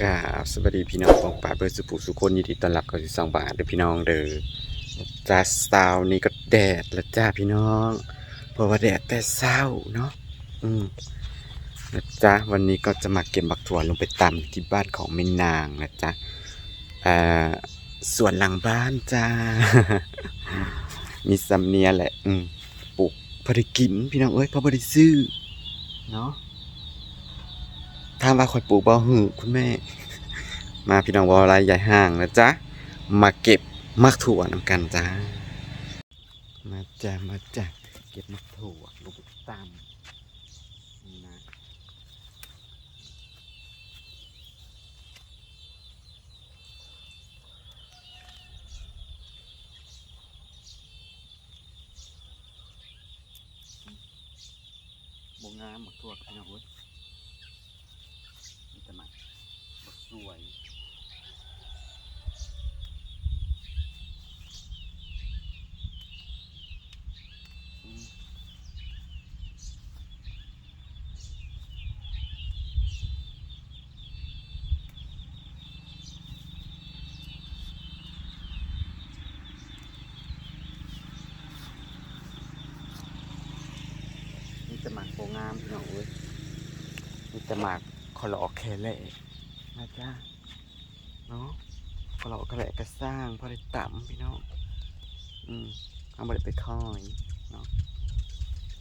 กาสวัสดีพี่น้องของป่าเบอร์สุภูสุคนยินดีต้อนรับเข้าสู่สองบาทเด้อพี่น้องเด้อจ้าสาวนี่ก็แดดล้วจ้าพี่น้อง เพราะว่าแดดแต่เช้าเนาะอืมนะจ๊ะวันนี้ก็จะมาเก็บบักถั่วลงไปตำที่บ้านของแม่นางนะจ๊ะเอ่อส่วนหลังบ้านจ้า มีสำเนียแหละ อืมปลูกพอได้กินพี่น้องเอ้ยเพราะบ่ได้ซื้อเนาะ ถ้ามว่าข่อยปลูกบ่หือคุณแม่ มาพี่น้องวอลายใหญ่ห่างนะจ๊ะ มาเก็บมักถั่วนำกันจ้า มาจ้ะมาจ้ะเก็บมักถั่วลงไปตามนี่นะบงงามมักถั่วพี่น้องเว้ย มันจะมาบสวยอืมนี่จะหมาก โปงามพี่น้องเว้ยนี่จะหมากคอลอแคเล่นะจ๊ะเนาะคอลอแคเล่ก็สร้างพอได้ต่ำพี่น้องอืมเอาไปไปคอยเนาะ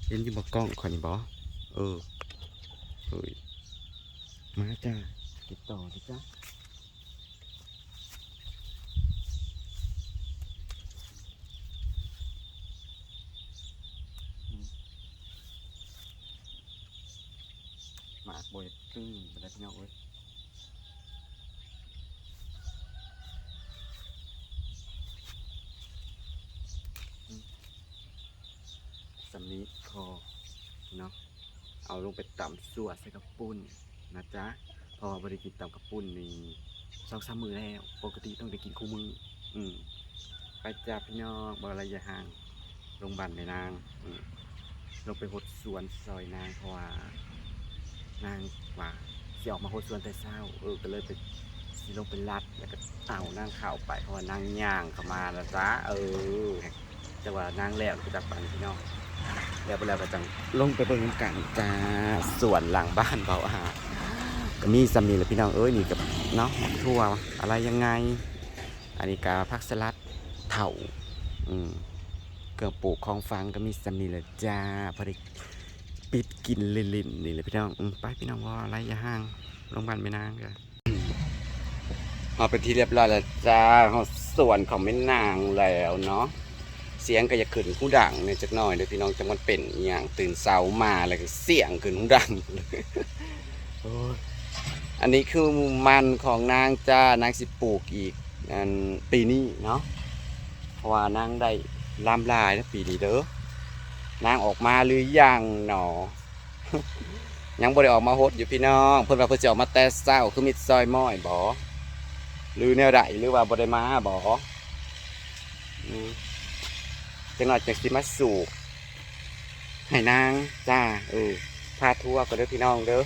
เห็นอยู่บอกกล้องคอยนี่บอเออเฮ้ยมาจ้าติดต่อดิจ้าหมาก บอยตึ้งไปแล้พี่น้องเว้ยอืมสำนีคอเนาะเอาลงไปต่ำสั่วใส่กระปุ้นนะจ๊ะพอบริกินต่ำกระปุ้นนี่สองสามมือแล้ว ปกติต้องได้กินคู่มือ อืมไปจ้าพี่น้องบรอย่าห่างโรงพยาบาลแม่นาง อืมลงไปหดสวนซอยนางเพราะว่า นางว่าสิออกมาโหดสวนแต่เช้า เออก็เลยไปสิลงไปลัดแล้วก็เอานางเข้าไปเพราะว่านางย่างเข้ามาแล้วจ้าเออแต่ว่านางแล้วก็จับปันพี่น้องแล้วไปแล้วก็จังลงไปเบิ่งกันจ้าสวนหลังบ้านเบาอาก็มีสามีแหละพี่น้องเอ้ยนี่กับเนาะทั่วอะไรยังไง อันนี้กาพักสลัดเถาอืมเครื่อปลูกของฟังก็มีสามีแหละจ้าพอดี ปิดกินลินๆนี่เลยพี่น้องอืมไปพี่น้องว่าอะไรอย่าห่างโรงพยาบาลไม่นานกันเอาเป็นที่เรียบร้อยแล้วจ้าเขาส่วนของแม่นางแล้วเนาะเสียงก็จะขึ้นหูดังเนี่ยจักหน่อยเดี๋ยวพี่น้องจังมันเป็นอหย่างตื่นเช้ามาแล้วก็เสียงขึ้นหูดังโอ้ยอันนี้คือมันของนางจ้านางสิปลูกอีกอันปีนี้เนาะเพราะว่านางได้ลามลายนะปีนี้เด้อ นางออกมาหรือยังหนอ ยังบ่ได้ออกมาโฮดอยู่พี่น้อง เพิ่นว่าเพิ่นสิออกมาแต่เช้าคือมิดซอยม้อยบ่หรือแนวใดหรือว่าบ่ได้มาบ่อืมจังหน่อยจังสิมาสูกให้นางจ้าเออพาทัวร์ก็เด้อพี่น้องเด้อ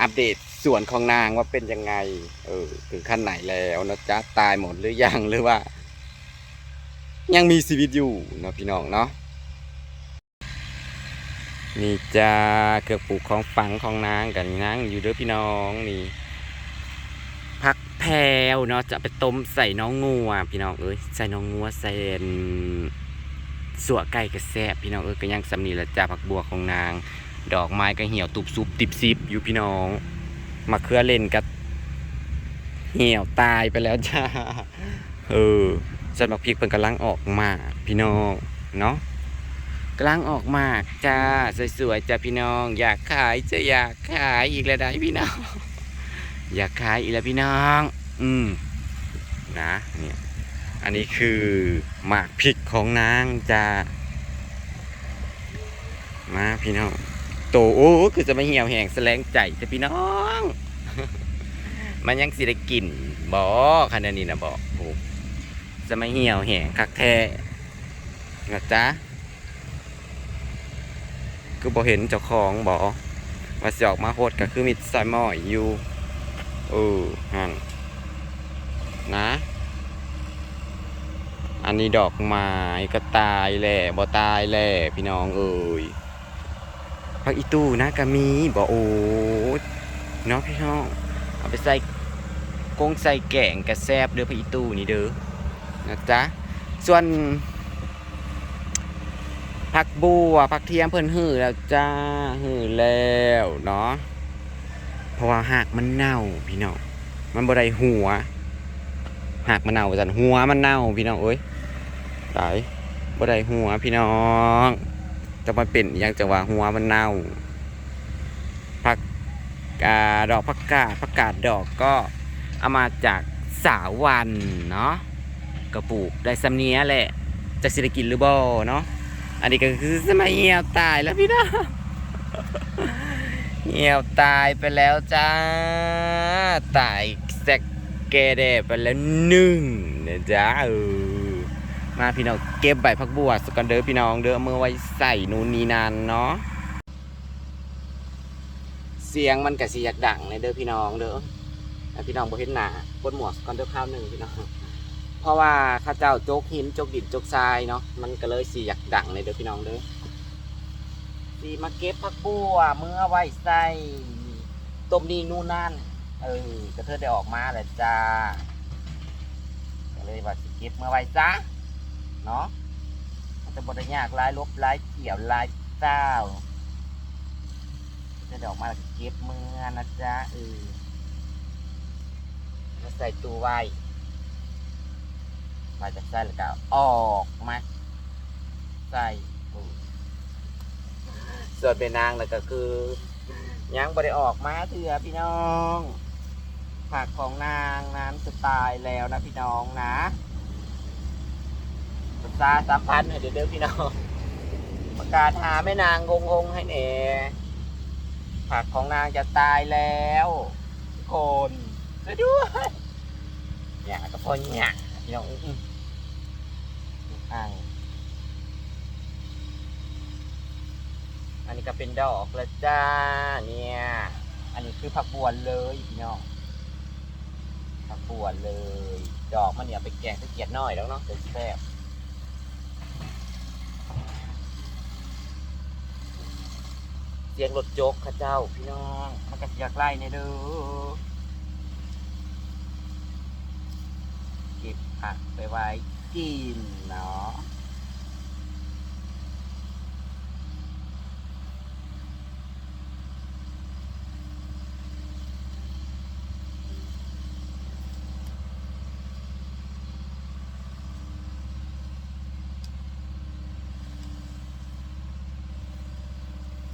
อัปเดตส่วนของนางว่าเป็นยังไง เออถึงขั้นไหนแล้วนะจ๊ะตายหมดหรือยังหรือว่า ยังมีชีวิตอยู่นะพี่น้องเนาะนี่จะเกือบปลูกของฝังของนางกันนางอยู่เด้อพี่น้องนี่ผักแพรวเนาะจะไปต้มใส่น้องงัวพี่น้องเอ้ยใส่น้องงัวใส่สัวไก่กระแซบพี่น้องเอ้ยก็ยังสำนีละจ้าผักบัวของนาง ดอกไม้ก็เหี่ยวตุบซุบติบซิบอยู่พี่น้องมะเขือเล่นกับเหี่ยวตายไปแล้วจ้าเออ ส่วนบักพริกเพิ่นกำลังออกมาพี่น้องเนาะกำลังออกมาจ้าสวยๆจ้าพี่น้อง อยากขายจะอยากขายอีกแล้วได้พี่น้อง อยากขายอีกแล้วพี่น้อง อืมนะเนี่ยอันนี้คือหมากพริกของนางจ้ามาพี่น้องโตโอ้คือจะมาเหี่ยวแห้งแสลงใจแต่พี่น้อง มันยังสิได้กลิ่นบ่ขนาดนี้นะบ่โอ้ จะไม่เหี่ยวแห้งคักแท้นะจ๊ะคือบ่เห็นเจ้าของบ่ว่าสิออกมาโหดก็คือมิดซอยหม้อยอยู่เออหันนะ อันนี้ดอกไม้ก็ตายแหละบ่ตายแหละพี่น้องเอ้ยพักอีตู้นะก็มีบ่โอ้ยเนาะพี่น้อง เอาไปใส่กงใส่แกงกระแซบเด้อพักอีตู้นี่เด้อ นะจ๊ะส่วนผักบัวผักเทียมเพิ่นหื้อแล้วจ้าหื้อแล้วเนาะเพราะว่าหากมันเน่าพี่น้องมันบ่ได้หัวหากมันเน่าจันหัวมันเน่าพี่น้องเอ้ยตายบ่ได้หัวพี่น้องจะมาเป็นยังจะว่าหัวมันเน่าผักกาดอกผักกาดผักกาดดอกก็เอามาจากสาวันเนาะ กระปลูกได้สำเนียแหละจะสิได้กินหรือบ่เนาะอันนี้ก็คือสมัยเหี่ยวตายแล้วพี่น้องเหี่ยวตายไปแล้วจ้าตายแซกแกเดไปแล้วหนึ่งนะจ๊ะเออมาพี่น้องเก็บใบพักบัวสกันเด้อพี่น้องเด้อเมื่อไว้ใส่นู่นนี่นั่นเนาะเสียงมันกะสิอยากดังเลยเด้อพี่น้องเด้อพี่น้องบ่เห็นหน้าบนหมวกก่อนเด้อข้าวหนึ่งพี่น้อง เพราะว่าข้าเจ้าโจกหินโจกดินโจกทรายเนาะมันก็เลยสิอยากดังเลยเด้อพี่น้องเด้อสิมาเก็บพักบัวเมื่อไว้ใส่ต้มนี่นู่นนั่นเออกระเทอได้ออกมาแหละจ้าก็เลยว่าสิเก็บเมื่อไว้จ้าเนาะมันจะบดยากลายลบลายเกี่ยวลายเต้าจะได้ออกมาแล้วก็เก็บเมื่อนะจ๊ะเออมาใส่ตู้ไว้ มาจากใส่แล้วก็ออกมาใส่ส่วนเป็นนางแล้วก็คือยังบได้ออกมาเถื่อพี่น้องผักของนางนั้นจะตายแล้วนะพี่น้องนะปรึกษาสามพันเดี๋ยวเด้อพี่น้องประกาศหาแม่นางงงงให้เน่ผักของนางจะตายแล้วคนช่วยด้วยเนี่ยก็พอเนี่ยพี่น้อง อ่าง อันนี้ก็เป็นดอกแล้วจ้า เนี่ย อันนี้คือผักบัวเลยพี่น้องผักบัวเลย ดอกมันเนี่ยไปแกงตะเกียดน้อยแล้วเนาะแซ่บเสียงรถโจกข้าเจ้าพี่น้องมันก็อยากไล่ในเด้อเก็บผักไปไว้ กินเนาะ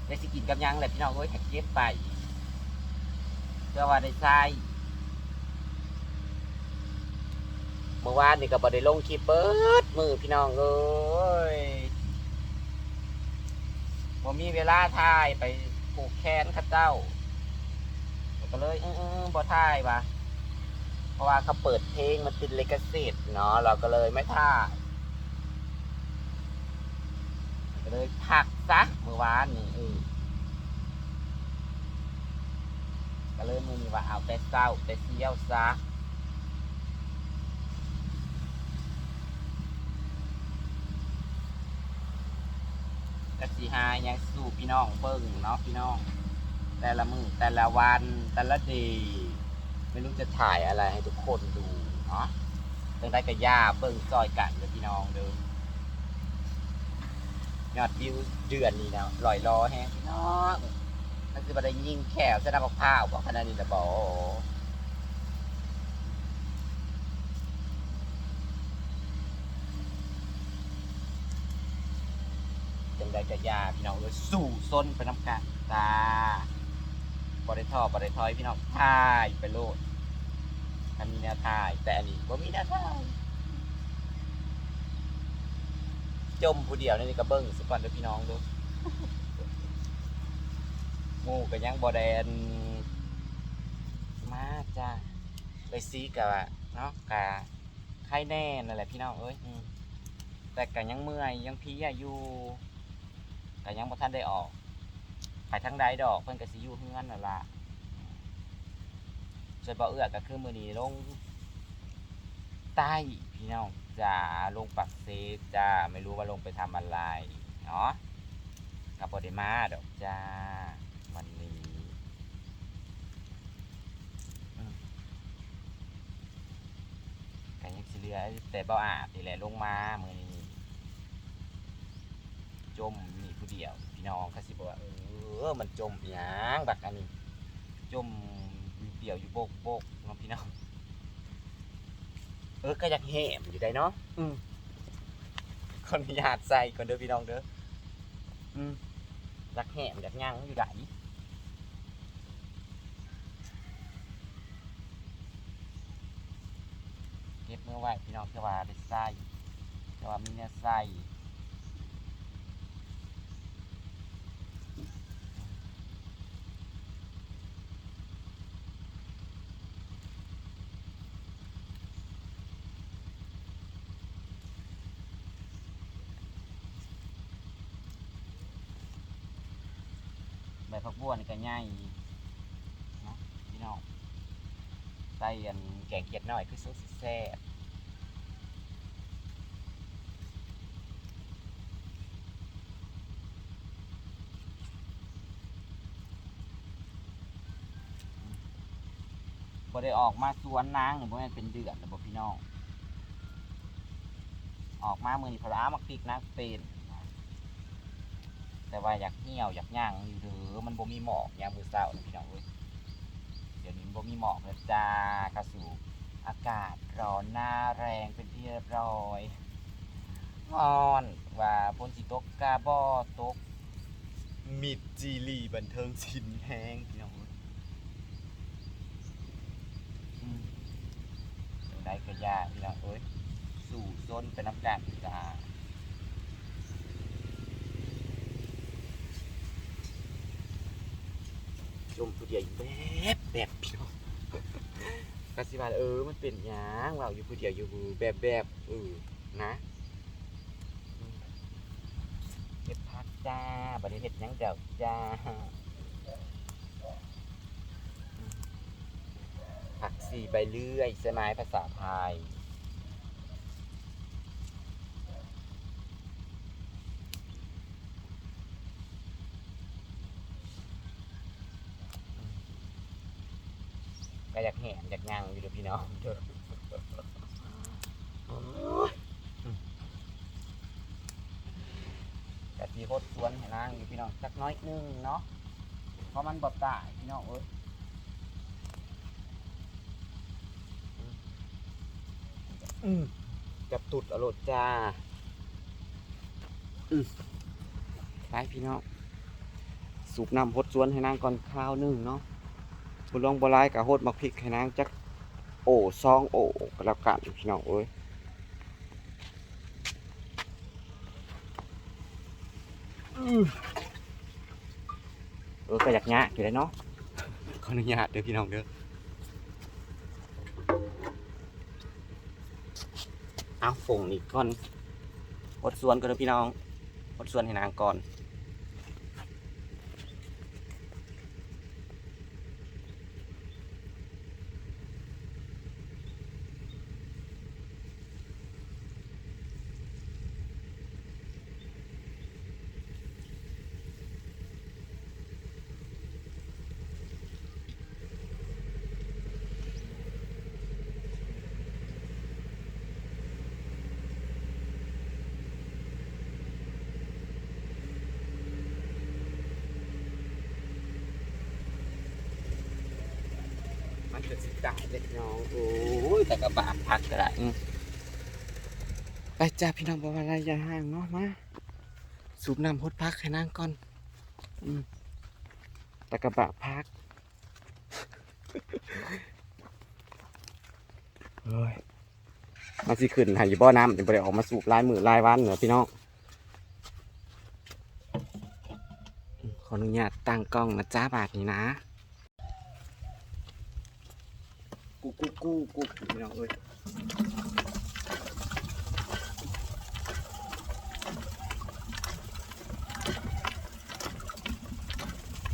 ได้สิกินกับหยังแหละพี่น้องเอ้ยให้เก็บไปเพื่อว่าได้ใช้ เมื่อวานนี่ก็บ่ได้ลงคลิปเปิดมือพี่น้องเอ้ยผมมีเวลาถ่ายไปผูกแขนข้าเจ้าก็เลยเออๆบ่ถ่ายว่ะเพราะว่าเขาเปิดเพลงมันติดเลกสิทธิ์เนาะเราก็เลยไม่ถ่ายก็เลยพักซะเมื่อวานนี่เออก็เลยมือนี้ว่าเอาแต่เศร้าแต่เสี้ยวซะ กสีหายังสู่พี่น้องเบิ่งเนาะพี่น้อง แต่ละมือแต่ละวันแต่ละเดย์ไม่รู้จะถ่ายอะไรให้ทุกคนดูเนาะตั้งแต่กับย่าเบิ่งซอยกันเลยพี่น้องเดิมยอดวิวเดือนนี้นะลอยล้อแฮงพี่น้องนั่นคือบันไดยิงแขวสนน้ำมะพร้าวบอกขนาดนี้นะบอจั งใดกับย่าพี่น้องเลยสู่ส้นไปน้ำกันตาบริทอบริทอยพี่น้องถ่ายไปโลดถ้ามีแนวถ่าย แต่อันนี้ว่ามีแนวถ่ายจมผู้เดียวนี่ก็เบิ้งสักก่อนด้อพี่น้องดูหมูก็ยังบอแดนมาจ้าเลซีกะเนาะกะไข่แน่นั่นแหละพี่น้องเอ้ยแต่กะยังเมื่อยยังพียอยู่ กะยังบ่ทันได้ออก ไปทางใดดอกเพิ่นก็สิอยู่เฮือนนั่นล่ะส่วนบ่เอื้อก็คือมื้อนี้ลงใต้พี่น้องจ้าลงปักเซจ้าไม่รู้ว่าลงไปทำอะไรเนาะกับบอดมาดอกจ้าวันนี้กันยังสิเหลือแต่บ่อาบนี่แหละลงมามื้อนี้ จมมีผู้เดียว พี่น้องก็สิบอกว่าเออมันจมอีหยังบักอันนี้ จมอยู่เดี่ยวอยู่โบกโบกเนาะพี่น้องเออก็อยากแหมอยู่ได้เนาะอืมขออนุญาตใส่ก่อนเด้อพี่น้องเด้ออืมอยากแหมอยากย่างอยู่ไหนเก็บเมื่อไหร่พี่น้องจะว่าได้ใส่จะว่ามีเนี่ยใส่ใบผักบั วนี่ก็ง่ายเนาะพี่น้องใส่อันแกงเขียดหน่อยคือซุปแซ่บบ่ได้ออกมาสวนนางนี่บ่แม่นเป็นเดือนแล้วบ่พี่น้อง ออกมาเมื้อนี้พนเอามักพริกนางเป็น แต่ว่าอยากเหี่ยวอยากย่างอยู่เด้อมันบ่มีหมอกยามมื้อเช้านี่พี่น้องเอ้ยเดี๋ยวนี้บ่มีหมอกแล้วจ้าเข้าสู่อากาศร้อนหน้าแรงเป็นที่เรียบร้อยฮ้อนว่าฝนสิตกกาบ่ตกมิดจีรีบันเทิงสินแฮงพี่น้องเอ้ยได้ก็ยากพี่น้องเอ้ยสู่ซนเป็นน้ำกันจ้า จมตัวเดียวอยู่แบบแบบพี่น้องกสิบาเออ มันเป็นหยังว่าอยู่ผู้เดียวอยู่แบบแบบเออนะเก็บพักจ้าบัดนี้เห็ดหยังเดี๋ยวจ้าผักสีใบเลื่อยใช่ไหมภาษาไทย ก็อยากแหนอยากย่างอยู่เด้อพี่น้องเด้อกะทีโคตรสวนให้นางอยู่พี่น้องสักน้อยหนึงเนาะเพราะมันบดตายพี่น้องเอ้ยอืมกับตุดอรดจ้าอืมไปพี่น้องสูบน้ำพดสวนให้นางก่อนข้าวหนึ่งเนาะ บุลองบลายกับโฮดมักพริกให้นางจักโอ้ซองโอ้ก็แล้วกันพี่น้องเอ้ยอืมเออก็อยากยะอยู่เลยเนาะขออนุญาตเด้อพี่น้องเด้อเอาฝงอีกก่อนอดส่วนก่อนเด้อพี่น้องอดส่วนให้นางก่อนมัน เกิดสิตายเล็กน้องโอ้ยแต่กระบาดพักก็ได้อืมไปจ้าพี่น้องบอกว่าอะไรอย่าห่างเนาะมาสูบน้ำพดพักให้นางก่อนอืมตะกระบะพักเฮ้ยมาสิขึ้นใหายบ่อน้ำจะไปออกมาสูบลายมือลายวันเหรอพี่น้องอืมขออนุญาตตั้งกล้องนะจ้าบาทนี้นะ กูกูกูกูพี่น้องเอ้ย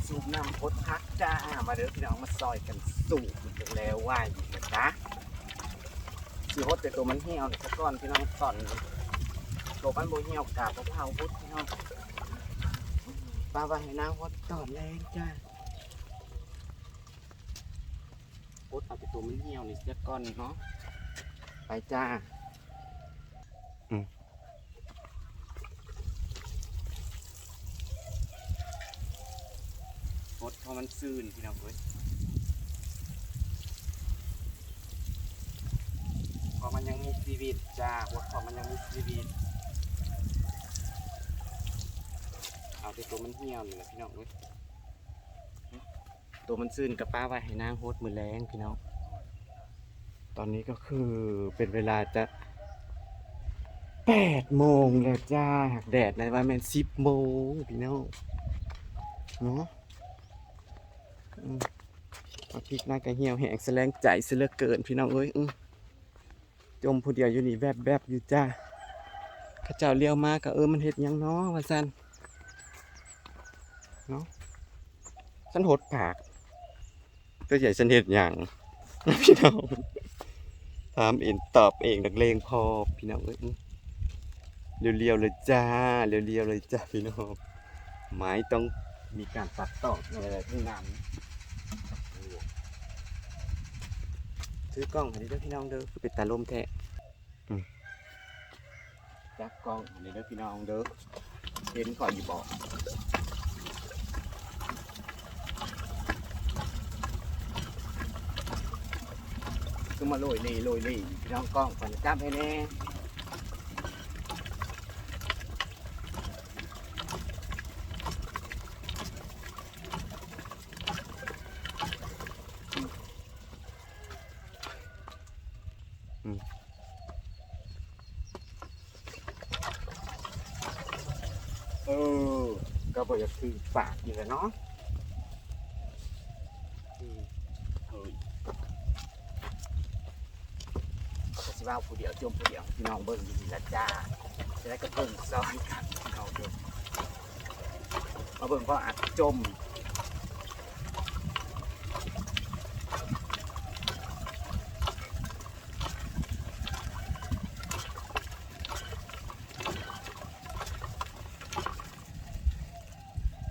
สูบน้ำพดพักจ้า มาเด้อพี่น้องมาซอยกันสูบมันแล้วว่าอยู่นะจ๊ะสิฮดแต่ตัวมันเหี่ยวนี่ซะก่อนพี่น้องตอนตัวมันโบเหี่ยวกาบบ่เผาฮดพี่น้องป้าว่าให้นางฮดตอนแรงจ้าฮ ดเอาแต่ตัวมันเหี่ยวนี่ซะก่อนเนาะไปจ้าอืมฮดเพราะมันซื่นพี่น้องเว้ยพอมันยังมีชีวิตจ้าวัดพอมันยังมีชีวิตเอาแต่ตัวมันเหี่ยวนี่แหละพี่น้องเว้ย ตัวมันซื่นกับป้าไว้ให้นางโฮดมือแรงพี่น้อง ตอนนี้ก็คือเป็นเวลาจะแปดโมงแล้วจ้าหักแดดในวันแมนสิบโมงพี่น้องเนาะพริกหน้ากระเหี่ยวแหงแสลงใจเสลือเกินพี่น้องเอ้ยจมผู้เดียวอยู่นี่แวบแบบอยู่จ้าข้าเจ้าเลี้ยวมากก็เออมันเห็ดยังเนาะว่าซันเนาะฉันหดปาก ตัวใหญ่ฉันเห็ดหยังพี่น้องถามเองตอบเองนักเลงพอพี่น้องเอ้ยเรียวๆเลยจ้าเรียวๆเลยจ้าพี่น้องไม้ต้องมีการตัดต่ออะไรทั้งนั้นซื้อกล้องอันนี้ด้อพี่น้องเด้อคือเป็นตาลมแท้จักกล้องอันนี้ด้อพี่น้องเด้อเห็นก่อนอยู่บอก คือมาโรยนี่โรยนี่พี่น้องกล้องฝันจับให้แน่เออก็บอกจะคือปากอยู่แล้วเนาะอืมเฮ้ย ก็สิว่าผู้เดียวจมผู้เดียวพี่น้องเบิ่งดีละจ้าจะได้กระเพิ่งซอยกันพี่น้องเบิ่งมาเบิ่งก็อาจจม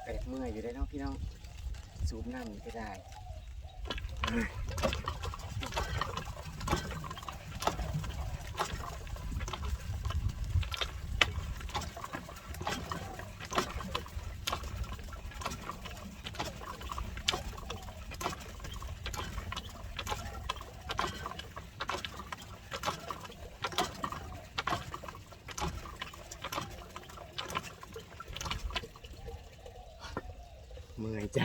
แปลกเมื่อยอยู่ได้เนาะพี่น้องสูบน้ำก็ได้เมื่อยจ้าก็อยากเมื่อยอยากนั่งอยู่ได้เนาะพี่น้องโคตร อั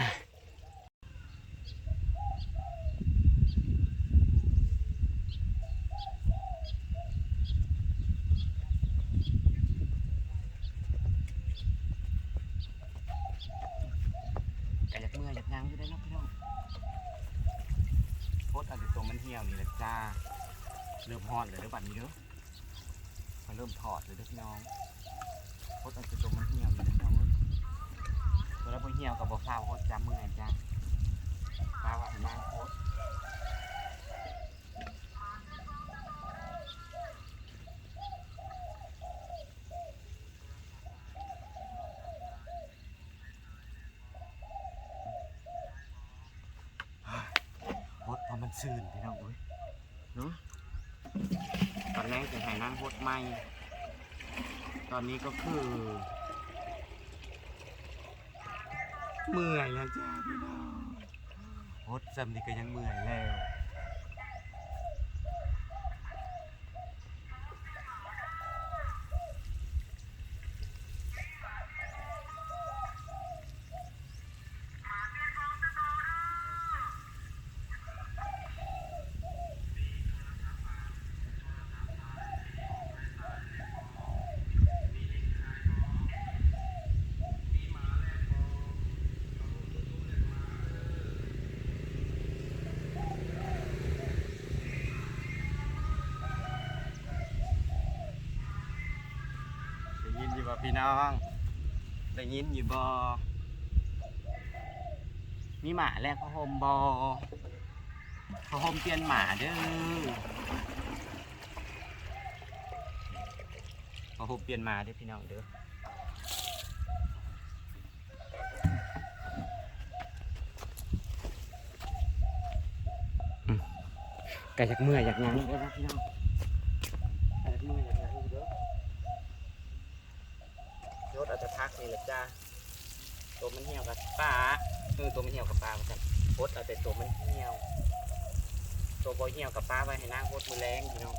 นตัวมันเหี่ยวนี่แหละจ้า เริ่มฮอดเลยเด้อบัดนี้เด้อมันเริ่มถอดเลยเด้อพี่น้องโคตรอันตัวมันเหี่ยวนี่ เหี่ยวกับบ่ฟ้าวโคตรจำเมื่อยจ้าฟ้าวว่าให้นางโคตรโคตรพราะมันซื่นพี่น้องเอ้ยเนาะตอนแรกจะให้นางโคตรไม่ ตอนนี้ก็คือ เมื่อยแล้วจ้าพี่น้องโฮดซ้ำนี่ก็ยังเมื่อยแล้ว พี่น้องได้ยินอยู่บ่มีหมาแลกผ้าห่มบ่พอโฮมเปลี่ยนหมาเด้อพอโฮมเปลี่ยนหมาเด้อพี่น้องเด้อไก่จากเมื่อยอยากหยังเด้อนะพี่น้องไก่จากเมื่อยอยากหยังเด้อ รถอาจจะพักนี่แหละจ้าตัวมันเหี่ยวกับปลาเออตัวมันเหี่ยวกับปลาเหมือนกันรถเอาแต่ตัวมันเหี่ยว ตัวบอเหี่ยวกับปลาไว้ให้นางรถมือแรงพี่น้อง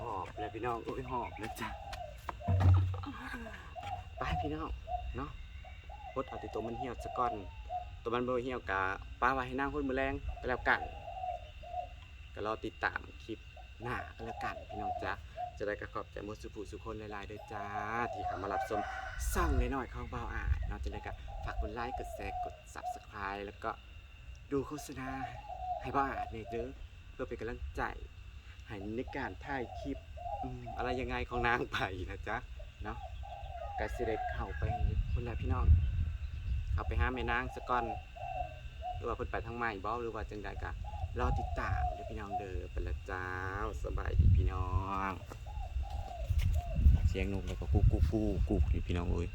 หอบเลยพี่ น้องโอ้ยหอบเลยจ้ะไปพี่น้องเนาะพดเอาต่ตัวมันเหี่ยวซะก่อน ตัวมันบ่เหี่ยวกะป้าไว้ให้นางพดมือแรงไปแล้วกัน ก็รอติดตามคลิปหน้าก็แล้วกันพี่น้องจ้ะจะได้กระขอบใจมดสุภูสุคนหลายๆด้อจ้า ที่เข้ามารับชมส่องน้อยๆของเบาอาจเนาะจะได้ก็ฝากกดไลค์กดแชร์กด Subscribe แล้วก็ดูโฆษณาให้เบาอาจเนี่ยเด้อเพื่อเป็นกำลังใจให้ในการถ่ายคลิป อืมอะไรยังไงของนางไปนะจ๊ะเนาะก็สิเด้เข้าไปคนละพี่น้องเข้าไปหาแม่นางสะก่อนหรือว่าเพิ่นไปทางใหม่บ่หรือว่าจังใดก็รอติดตามเด้อพี่น้องเด้อไปละเจ้าสบายดีพี่น้อง เสียงนกแล้วก็กูกูกูกูอยู่พี่น้องเอ้ย